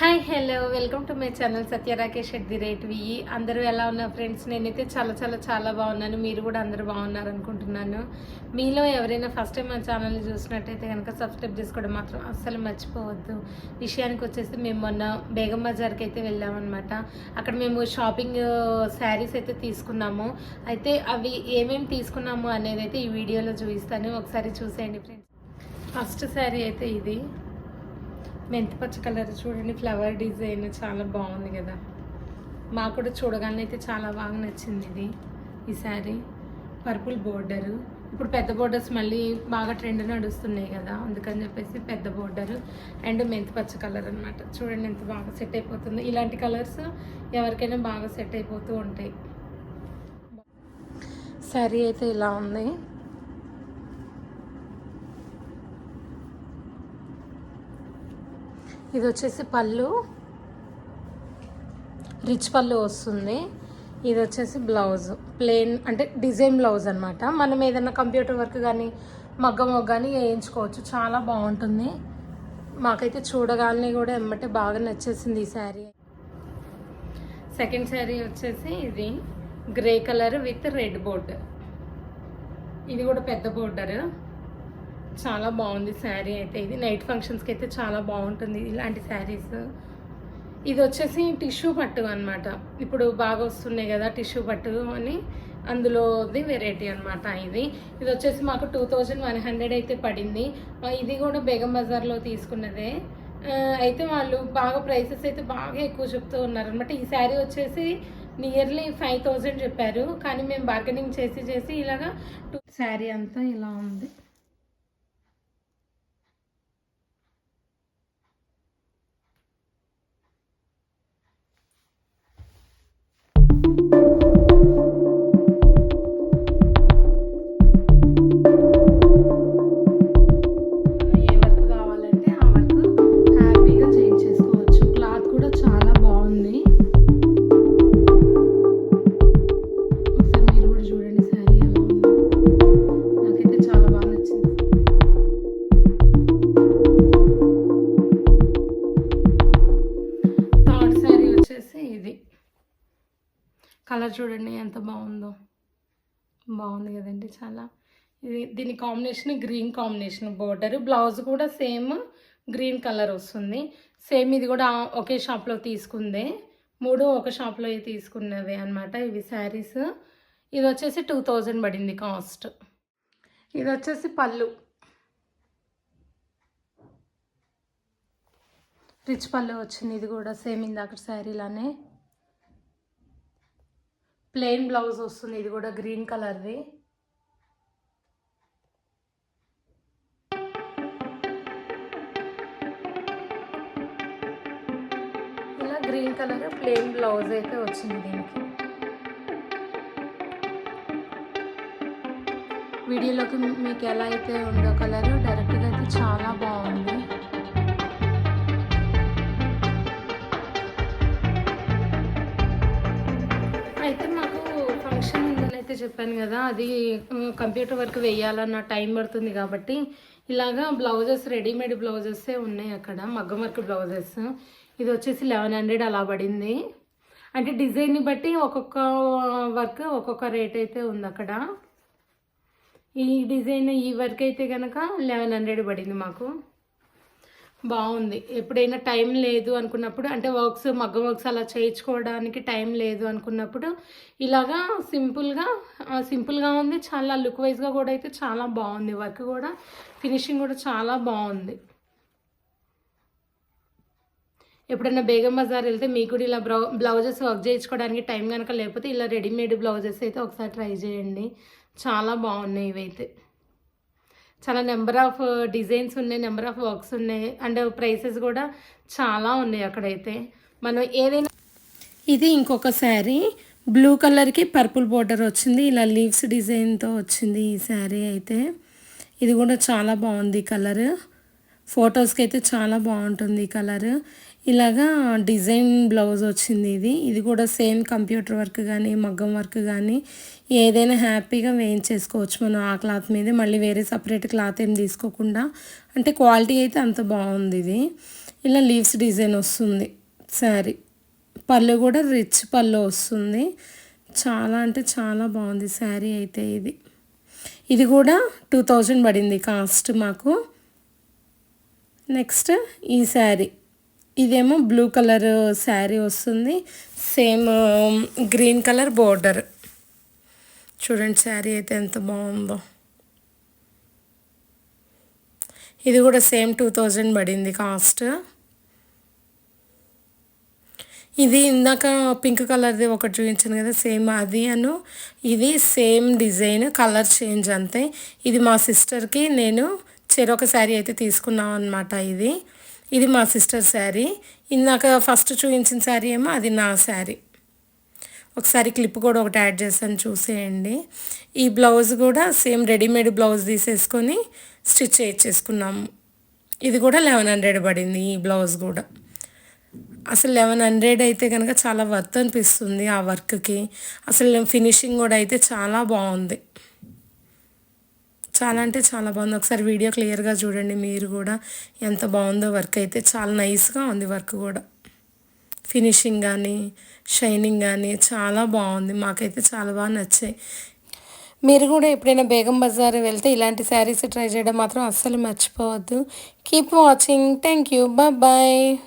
Hi hello. Welcome to my channel Satya Rakesh at the rate V E అందరూ ఎలా ఉన్నారు friends? నేనైతే చాలా చాలా చాలా బాగున్నాను. మీరు కూడా అందరూ బాగున్నారు అనుకుంటున్నాను. మీలో ఎవరైనా ఫస్ట్ టైం మా ఛానల్ చూసినట్టయితే కనుక సబ్స్క్రైబ్ చేసుకోవడం మాత్రం అస్సలు మర్చిపోవద్దు. విషయానికి వచ్చేసి మేము మొన్న బేగం బజార్కి అయితే వెళ్ళామన్నమాట. అక్కడ మేము షాపింగ్ శారీస్ అయితే తీసుకున్నాము. అయితే అవి ఏమేమి తీసుకున్నాము అనేది అయితే ఈ వీడియోలో చూపిస్తాను. ఒకసారి చూసేయండి ఫ్రెండ్స్. ఫస్ట్ శారీ అయితే ఇది. మెంతిపచ్చ కలర్ చూడండి ఫ్లవర్ డిజైన్ చాలా బాగుంది కదా. మాకు కూడా చూడగానే అయితే చాలా బాగా నచ్చింది ఇది ఈ శారీ. పర్పుల్ బోర్డరు ఇప్పుడు పెద్ద బోర్డర్స్ మళ్ళీ బాగా ట్రెండ్ నడుస్తున్నాయి కదా అందుకని చెప్పేసి పెద్ద బోర్డర్ అండ్ మెంతి పచ్చ కలర్ అనమాట చూడండి ఎంత బాగా సెట్ అయిపోతుంది. ఇలాంటి కలర్స్ ఎవరికైనా బాగా సెట్ అయిపోతూ ఉంటాయి. శారీ అయితే ఇలా ఉంది. ఇది వచ్చేసి పళ్ళు. రిచ్ పళ్ళు వస్తుంది. ఇది వచ్చేసి బ్లౌజ్ ప్లెయిన్ అంటే డిజైన్ బ్లౌజ్ అనమాట మనం ఏదైనా కంప్యూటర్ వర్క్ కానీ మగ్గం కానీ వేయించుకోవచ్చు. చాలా బాగుంటుంది. మాకైతే చూడగానే కూడా ఎమ్మటే బాగా నచ్చేసింది ఈ శారీ సెకండ్ శారీ వచ్చేసి ఇది grey colour with red border ఇది కూడా పెద్ద బోర్డర్ చాలా బాగుంది శారీ అయితే. ఇది నైట్ ఫంక్షన్స్కి అయితే చాలా బాగుంటుంది ఇలాంటి శారీస్. ఇది వచ్చేసి టిష్యూ పట్టు అనమాట ఇప్పుడు బాగా వస్తున్నాయి కదా టిష్యూ పట్టు అని అందులోది వెరైటీ అనమాట ఇది. ఇది వచ్చేసి మాకు టూ థౌజండ్ వన్ హండ్రెడ్ అయితే పడింది. ఇది కూడా బేగం బజార్లో తీసుకున్నదే. అయితే వాళ్ళు బాగా ప్రైసెస్ అయితే బాగా ఎక్కువ చెప్తూ ఉన్నారు అనమాట ఈ శారీ వచ్చేసి నియర్లీ ఫైవ్ థౌజండ్ చెప్పారు. కానీ మేము బార్గెనింగ్ చేసి చేసి ఇలాగా టూ శారీ అంతా ఇలా ఉంది. కలర్ చూడండి ఎంత బాగుందో. బాగుంది కదండి చాలా. ఇది దీని combination green combination. Border blouse కూడా సేమ్ గ్రీన్ కలర్ వస్తుంది. సేమ్ ఇది కూడా ఒకే షాప్లో తీసుకుందే. మూడు ఒక షాప్లో తీసుకున్నవి అనమాట ఇవి శారీస్. ఇది వచ్చేసి టూ థౌజండ్ పడింది కాస్ట్. ఇది వచ్చేసి పళ్ళు. రిచ్ పళ్ళు వచ్చింది ఇది కూడా సేమ్ ఇందాక శారీలానే. ప్లెయిన్ బ్లౌజ్ వస్తుంది ఇది కూడా గ్రీన్ కలర్ది. ఇలా గ్రీన్ కలర్ ప్లెయిన్ బ్లౌజ్ అయితే వచ్చింది దీనికి. వీడియోలోకి మీకు ఎలా అయితే ఉందో కలర్ డైరెక్ట్గా అయితే చాలా బాగుంది. అయితే చెప్పాను కదా అది కంప్యూటర్ వర్క్ వేయాలన్న టైం పడుతుంది కాబట్టి ఇలాగా బ్లౌజెస్ రెడీమేడ్ బ్లౌజెస్ ఉన్నాయి అక్కడ మగ్గం వర్క్ బ్లౌజెస్. ఇది వచ్చేసి లెవెన్ హండ్రెడ్ అలా పడింది. అంటే డిజైన్ని బట్టి ఒక్కొక్క వర్క్ ఒక్కొక్క రేట్ అయితే ఉంది అక్కడ. ఈ డిజైన్ ఈ వర్క్ అయితే కనుక లెవెన్ హండ్రెడ్ పడింది మాకు. బాగుంది. ఎప్పుడైనా టైం లేదు అనుకున్నప్పుడు అంటే వర్క్స్ మగ్గ వర్క్స్ అలా చేయించుకోవడానికి టైం లేదు అనుకున్నప్పుడు ఇలాగా సింపుల్గా సింపుల్గా ఉంది. చాలా లుక్ వైజ్గా కూడా అయితే చాలా బాగుంది. వర్క్ కూడా ఫినిషింగ్ కూడా చాలా బాగుంది. ఎప్పుడైనా బేగం బజార్ వెళ్తే మీకు కూడా ఇలా బ్లౌజెస్ వర్క్ చేయించుకోవడానికి టైం కనుక లేకపోతే ఇలా రెడీమేడ్ బ్లౌజెస్ అయితే ఒకసారి ట్రై చేయండి. చాలా బాగున్నాయి ఇవైతే. చాలా నెంబర్ ఆఫ్ డిజైన్స్ ఉన్నాయి నెంబర్ ఆఫ్ వర్క్స్ ఉన్నాయి అండ్ ప్రైసెస్ కూడా చాలా ఉన్నాయి అక్కడైతే. మనం ఏదైనా ఇది ఇంకొక శారీ. బ్లూ కలర్కి పర్పుల్ బోర్డర్ వచ్చింది. ఇలా లీవ్స్ డిజైన్తో వచ్చింది ఈ శారీ అయితే. ఇది కూడా చాలా బాగుంది కలర్ ఫొటోస్కి అయితే చాలా బాగుంటుంది ఈ కలర్ ఇలాగా డిజైన్ బ్లౌజ్ వచ్చింది ఇది. ఇది కూడా సేమ్ కంప్యూటర్ వర్క్ కానీ మగ్గం వర్క్ కానీ ఏదైనా హ్యాపీగా వేయించేసుకోవచ్చు. మనం ఆ క్లాత్ మీదే మళ్ళీ వేరే సపరేట్ క్లాత్ ఏం తీసుకోకుండా అంటే క్వాలిటీ అయితే అంత బాగుంది ఇది. ఇలా లీవ్స్ డిజైన్ వస్తుంది. శారీ. పళ్ళు కూడా రిచ్ పళ్ళు వస్తుంది. చాలా అంటే చాలా బాగుంది శారీ అయితే ఇది. ఇది కూడా టూ థౌజండ్ పడింది కాస్ట్ మాకు. నెక్స్ట్ ఈ శారీ. ఇదేమో బ్లూ కలర్ శారీ వస్తుంది. Same green colour border. చూడండి శారీ అయితే ఎంత బాగుందో. ఇది కూడా సేమ్ టూ థౌజండ్ పడింది కాస్ట్. ఇది ఇందాక పింక్ కలర్ది ఒకటి చూపించాను కదా సేమ్ అది అను. ఇది సేమ్ డిజైన్ కలర్ చేంజ్ అంతే. ఇది మా సిస్టర్కి నేను చెరొక శారీ అయితే తీసుకున్నాం అనమాట ఇది. ఇది మా సిస్టర్ శారీ ఇందాక ఫస్ట్ చూపించిన శారీ ఏమో అది నా శారీ ఒకసారి క్లిప్ కూడా ఒకటి యాడ్ చేశాను చూసేయండి. ఈ బ్లౌజ్ కూడా సేమ్ రెడీమేడ్ బ్లౌజ్ తీసేసుకొని స్టిచ్ చేయించేసుకున్నాము ఇది కూడా లెవెన్ హండ్రెడ్ పడింది ఈ బ్లౌజ్ కూడా. అసలు లెవెన్ హండ్రెడ్ అయితే కనుక చాలా వర్త్ అనిపిస్తుంది ఆ వర్క్కి. అసలు ఫినిషింగ్ కూడా అయితే చాలా బాగుంది. చాలా అంటే చాలా బాగుంది. ఒకసారి వీడియో క్లియర్గా చూడండి మీరు కూడా. ఎంత బాగుందో వర్క్ అయితే చాలా నైస్గా ఉంది వర్క్ కూడా. ఫినిషింగ్ కానీ షైనింగ్ కానీ చాలా బాగుంది. మాకైతే చాలా బాగా నచ్చాయి. మీరు కూడా ఎప్పుడైనా బేగం బజార్ వెళ్తే ఇలాంటి శారీస్ ట్రై చేయడం మాత్రం అస్సలు మర్చిపోవద్దు. Keep watching. Thank you bye.